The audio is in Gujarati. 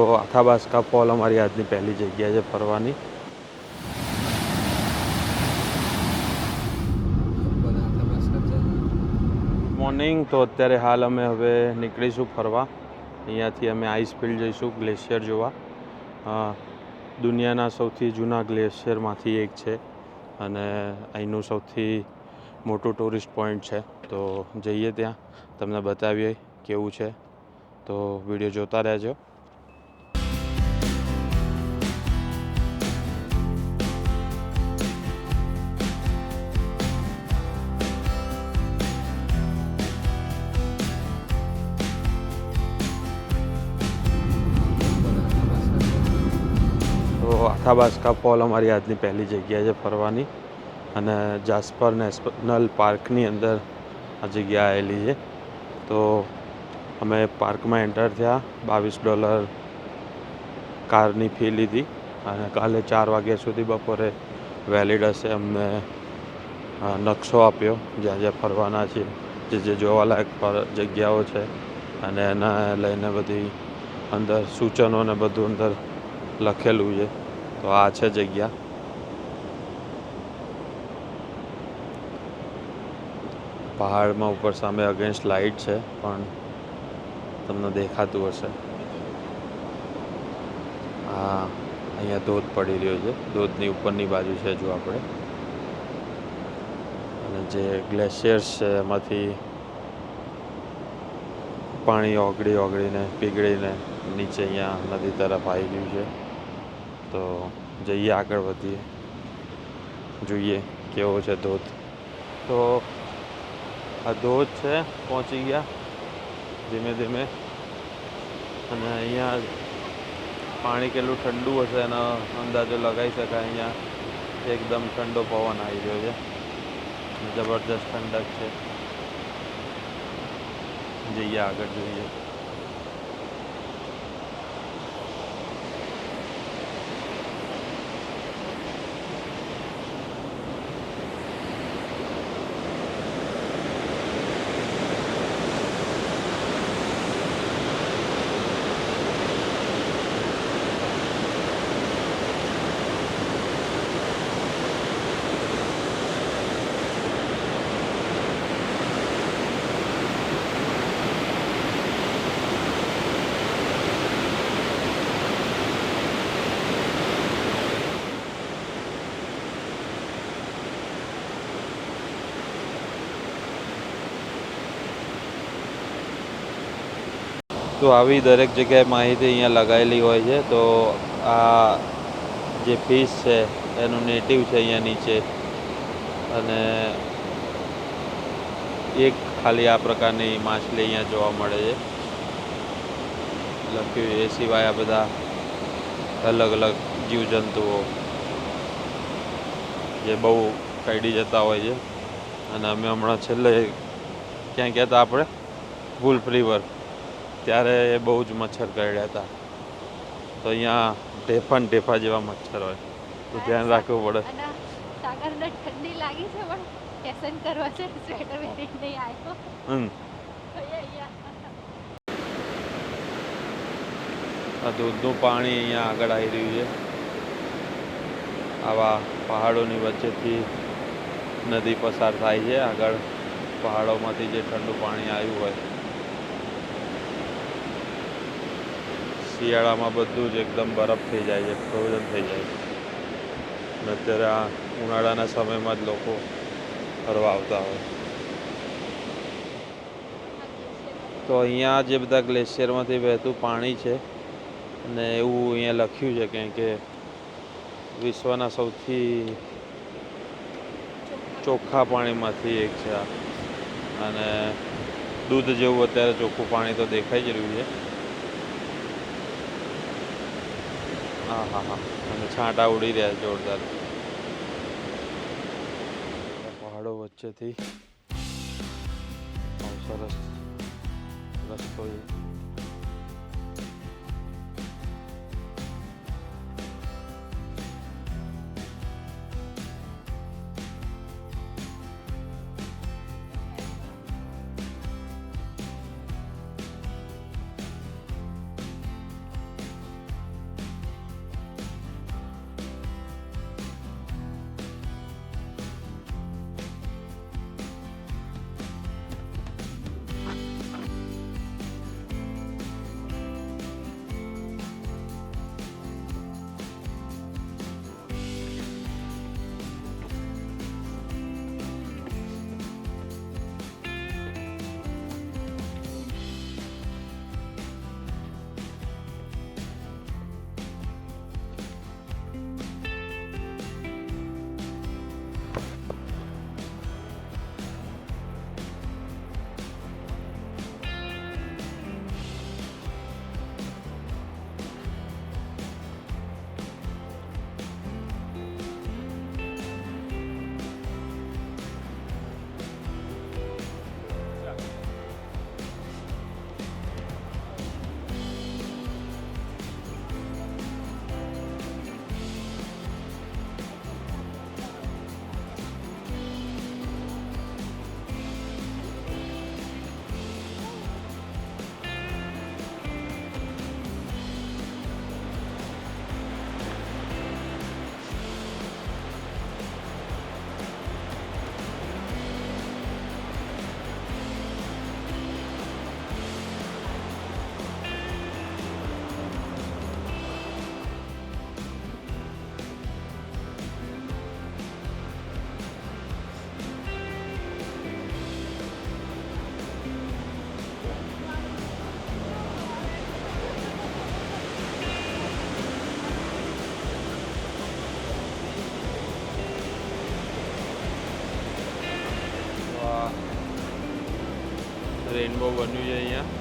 તો આથાબાસ્કા ફોલ અમારી આજની પહેલી જગ્યા છે ફરવાની. મોર્નિંગ તો અત્યારે હાલ અમે હવે નીકળીશું ફરવા. અહીંયાથી અમે આઈસ ફિલ્ડ જઈશું ગ્લેશિયર જોવા. દુનિયાના સૌથી જૂના ગ્લેશિયરમાંથી એક છે અને અહીંનું સૌથી મોટું ટુરિસ્ટ પોઈન્ટ છે. તો જઈએ ત્યાં. તમને બતાવીએ કેવું છે. તો વીડિયો જોતા રહેજો. તો આથાબાસ્કા ફોલ અમારી આજની પહેલી જગ્યા છે ફરવાની અને જાસ્પર નેશનલ પાર્કની અંદર આ જગ્યા આવેલી છે. તો અમે પાર્કમાં એન્ટર થયા, બાવીસ ડોલર કારની ફી લીધી અને કાલે ચાર વાગ્યા સુધી બપોરે વેલિડ હશે અમને નકશો આપ્યો, જ્યાં જ્યાં ફરવાના છે, જે જે જોવાલાયક જગ્યાઓ છે અને એના લઈને બધી અંદર સૂચનો ને બધું અંદર લખેલું છે. તો આ છે જગ્યા. પહાડમાં ઉપર સામે અગેન્સ્ટ લાઇટ છે, પણ તમને દેખાતું હશે. હા અહીંયા ધોધ પડી રહ્યો છે. ધોધની ઉપરની બાજુ છે જો આપણે. અને જે ગ્લેશિયર્સ છે, એમાંથી પાણી ઓગળી ઓગળીને પીગળીને નીચે અહીંયા નદી તરફ આવી ગયું છે. તો જઈએ આગળ વધીએ. જોઈએ કેવો છે ધોધ. તો આ ધોધ છે, પહોંચી ગયા ધીમે ધીમે. અને અહીંયા પાણી કેટલું ઠંડુ હશે એનો અંદાજો લગાવી શકાય અહીંયા. એકદમ ઠંડો પવન આવી રહ્યો છે. જબરદસ્ત ઠંડક છે. જઈએ આગળ જોઈએ. તો આવી દરેક જગ્યાએ માહિતી અહીંયા લગાવેલી હોય છે. તો આ જે ફિશ છે, એનું નેટિવ છે અહીંયા નીચે. અને એક ખાલી આ પ્રકારની માછલી અહીંયા જોવા મળે છે. લખ્યું એ સિવાય આ બધા અલગ અલગ જીવજંતુઓ જે બહુ કઈડી જતા હોય છે. અને અમે હમણાં છેલ્લે ક્યાં ગયા હતા આપણે ગુલ્ફ રિવર ત્યારે એ બહુ જ મચ્છર કરડ્યા હતા. તો અહીંયા ઢેફા ઢેફા જેવા મચ્છર હોય. તો ધ્યાન રાખવું પડે. સાગરને ઠંડી લાગી છે પણ કેસન કરવા છે સ્વેટર પહેરીને નહીં આવ્યો. હમ. આ દૂધનું પાણી અહીંયા આગળ આવી રહ્યું છે. આવા પહાડોની વચ્ચેથી નદી પસાર થાય છે. આગળ પહાડોમાંથી જે ઠંડુ પાણી આવ્યું હોય. શિયાળામાં બધું જ એકદમ બરફ થઈ જાય છે ફ્રોઝન થઈ જાય છે. અને અત્યારે આ ઉનાળાના સમયમાં જ લોકો ફરવા આવતા હોય. તો અહીંયા જે બધા ગ્લેશિયરમાંથી વહેતું પાણી છે અને એવું અહીંયા લખ્યું છે કે કે વિશ્વના સૌથી ચોખ્ખા પાણીમાંથી એક છે આ. અને દૂધ જેવું અત્યારે ચોખ્ખું પાણી તો દેખાઈ જ રહ્યું છે. હા હા હા. અને છાંટા ઉડી રહ્યા જોરદાર. પહાડો વચ્ચેથી. સરસ રસ્તો છે રેઇનબો બન્યું છે અહીંયા.